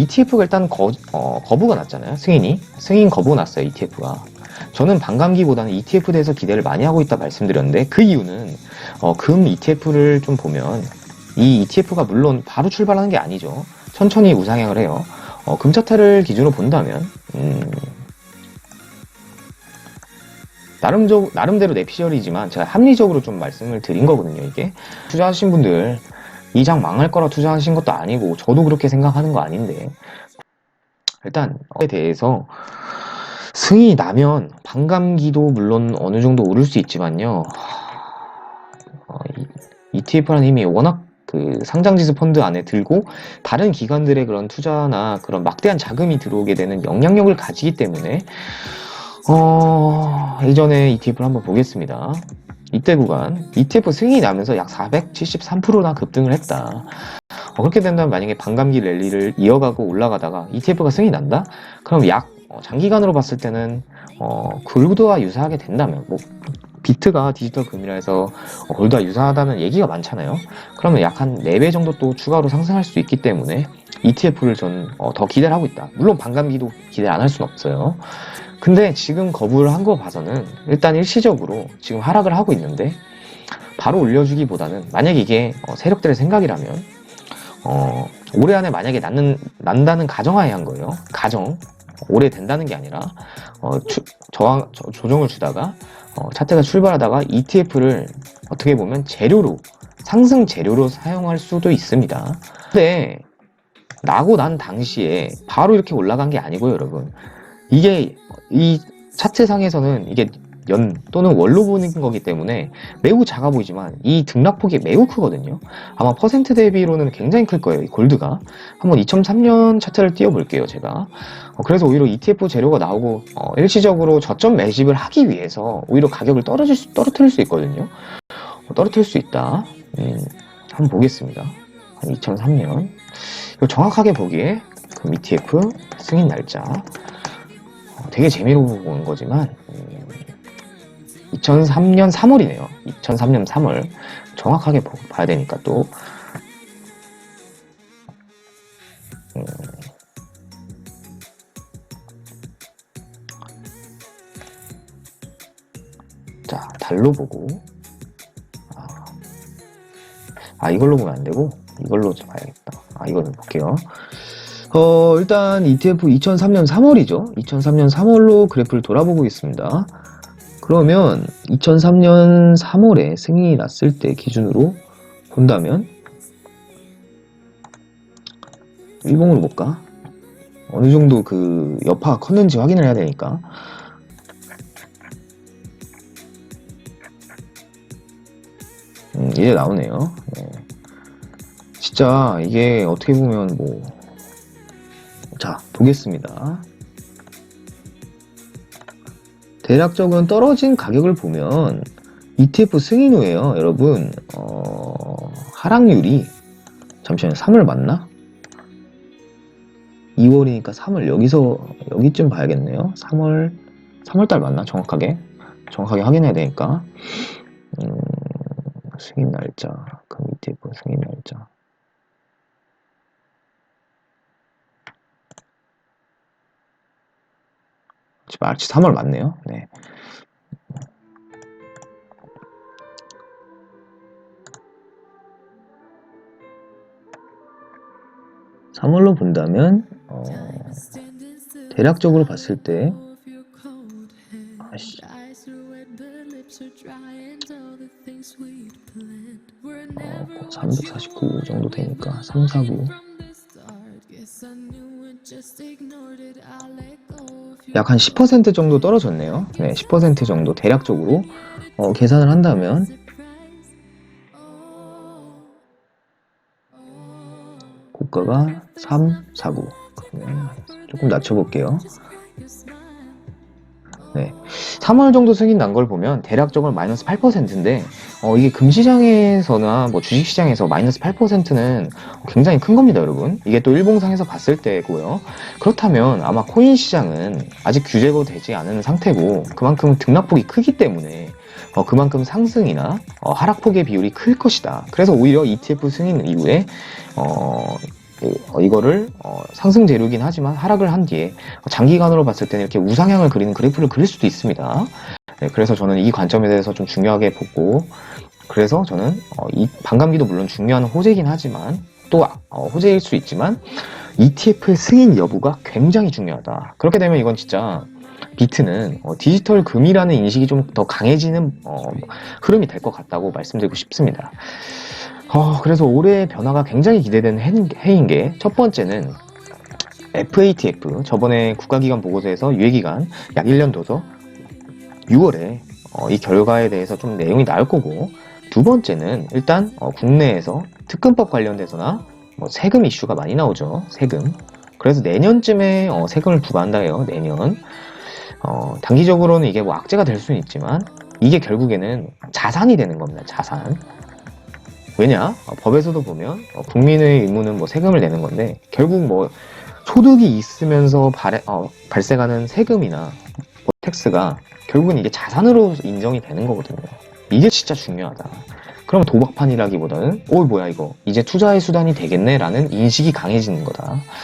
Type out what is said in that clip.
ETF가 일단 거, 어, 거부가 났잖아요. 승인이. 승인 거부가 났어요. ETF가. 저는 반감기보다는 ETF에 대해서 기대를 많이 하고 있다 말씀드렸는데 그 이유는 어, 금 ETF를 좀 보면 이 ETF가 물론 바로 출발하는 게 아니죠. 천천히 우상향을 해요. 어, 금차트를 기준으로 본다면 음, 나름적, 나름대로 내 피셜이지만 제가 합리적으로 좀 말씀을 드린 거거든요, 이게. 투자하신 분들, 이 장 망할 거라 투자하신 것도 아니고, 저도 그렇게 생각하는 거 아닌데. 일단, 에 대해서 승인이 나면 반감기도 물론 어느 정도 오를 수 있지만요. 어, ETF라는 힘이 워낙 그 상장지수 펀드 안에 들고 다른 기관들의 그런 투자나 그런 막대한 자금이 들어오게 되는 영향력을 가지기 때문에 어, 이전에 ETF를 한번 보겠습니다. 이때 구간 ETF 승인이 나면서 약 473%나 급등을 했다. 어, 그렇게 된다면 만약에 반감기 랠리를 이어가고 올라가다가 ETF가 승인이 난다? 그럼 약 어, 장기간으로 봤을 때는 어, 골드와 유사하게 된다면 뭐 비트가 디지털 금이라 해서 어, 골드와 유사하다는 얘기가 많잖아요. 그러면 약 한 4배 정도 또 추가로 상승할 수 있기 때문에 ETF를 전더 기대를 하고 있다. 물론 반감기도 기대 안 할 수는 없어요. 근데 지금 거부를 한 거 봐서는 일단 일시적으로 지금 하락을 하고 있는데 바로 올려주기보다는 만약에 이게 어, 세력들의 생각이라면 어, 올해 안에 만약에 낳는, 난다는 가정하에 한 거예요. 가정. 올해 된다는 게 아니라 어, 추- 저항, 저- 조정을 주다가 어, 차트가 출발하다가 ETF를 어떻게 보면 재료로 상승 재료로 사용할 수도 있습니다. 근데 나고 난 당시에 바로 이렇게 올라간 게 아니고요, 여러분. 이게 이 차트상에서는 이게 연 또는 월로 보는 거기 때문에 매우 작아 보이지만 이 등락폭이 매우 크거든요. 아마 퍼센트 대비로는 굉장히 클 거예요. 이 골드가. 한번 2003년 차트를 띄워볼게요, 제가. 어, 그래서 오히려 ETF 재료가 나오고 어, 일시적으로 저점 매집을 하기 위해서 오히려 가격을 떨어질 수, 떨어뜨릴 수 있거든요. 어, 떨어뜨릴 수 있다. 음, 한번 보겠습니다. 한 2003년. 이거 정확하게 보기에 그 ETF 승인 날짜. 어, 되게 재미로 보는 거지만 음, 2003년 3월이네요. 2003년 3월 정확하게 보- 봐야 되니까 또 음, 자 달로 보고 아, 아, 이걸로 보면 안 되고 이걸로 좀 봐야겠다. 아 이거는 볼게요. 어, 일단 ETF 2003년 3월이죠. 2003년 3월로 그래프를 돌아보고 있습니다. 그러면 2003년 3월에 승인이 났을 때 기준으로 본다면 일봉으로 볼까? 어느 정도 그 여파가 컸는지 확인을 해야 되니까. 음, 이제 나오네요. 네. 진짜 이게 어떻게 보면 뭐 자, 보겠습니다. 대략적인 떨어진 가격을 보면 ETF 승인 후에요, 여러분. 어, 하락률이 잠시만요. 3월 맞나? 2월이니까 3월 여기서 여기쯤 봐야겠네요. 3월 3월 달 맞나? 정확하게 정확하게 확인해야 되니까. 음, 승인 날짜, 그 ETF 승인 날짜. 지금 마치 3월 맞네요. 네. 삼월로 본다면 어, 대략적으로 봤을 때 아씨 어, 349 정도 되니까 349 약 한 10% 정도 떨어졌네요. 네, 10% 정도 대략적으로 어, 계산을 한다면 고가가 3, 49. 그러면 조금 낮춰볼게요. 네, 3월 정도 승인 난걸 보면 대략적으로 마이너스 8%인데 어, 이게 금시장에서나 뭐 주식시장에서 마이너스 8%는 굉장히 큰 겁니다, 여러분. 이게 또 일봉상에서 봤을 때고요. 그렇다면 아마 코인 시장은 아직 규제가 되지 않은 상태고 그만큼 등락폭이 크기 때문에 어, 그만큼 상승이나 어, 하락폭의 비율이 클 것이다. 그래서 오히려 ETF 승인 이후에 어, 어, 이거를 어, 상승 재료긴 하지만 하락을 한 뒤에 장기간으로 봤을 때는 이렇게 우상향을 그리는 그래프를 그릴 수도 있습니다. 네, 그래서 저는 이 관점에 대해서 좀 중요하게 보고 그래서 저는 어, 이 반감기도 물론 중요한 호재이긴 하지만 또 어, 호재일 수 있지만 ETF의 승인 여부가 굉장히 중요하다. 그렇게 되면 이건 진짜 비트는 어, 디지털 금이라는 인식이 좀 더 강해지는 어, 흐름이 될 것 같다고 말씀드리고 싶습니다. 어, 그래서 올해의 변화가 굉장히 기대되는 해- 해인 게 첫 번째는 FATF 저번에 국가기관 보고서에서 유예기간 약 1년 둬서 6월에 어, 이 결과에 대해서 좀 내용이 나올 거고 두 번째는 일단 어, 국내에서 특근법 관련돼서나 뭐 세금 이슈가 많이 나오죠 세금. 그래서 내년쯤에 어, 세금을 부과한다 해요 내년. 어, 단기적으로는 이게 뭐 악재가 될 수는 있지만 이게 결국에는 자산이 되는 겁니다 자산 왜냐 어, 법에서도 보면 어, 국민의 의무는 뭐 세금을 내는 건데 결국 뭐 소득이 있으면서 발해- 어, 발생하는 세금이나 뭐 텍스가 결국은 이게 자산으로 인정이 되는 거거든요. 이게 진짜 중요하다. 그럼 도박판이라기보다는 오 뭐야 이거 이제 투자의 수단이 되겠네라는 인식이 강해지는 거다.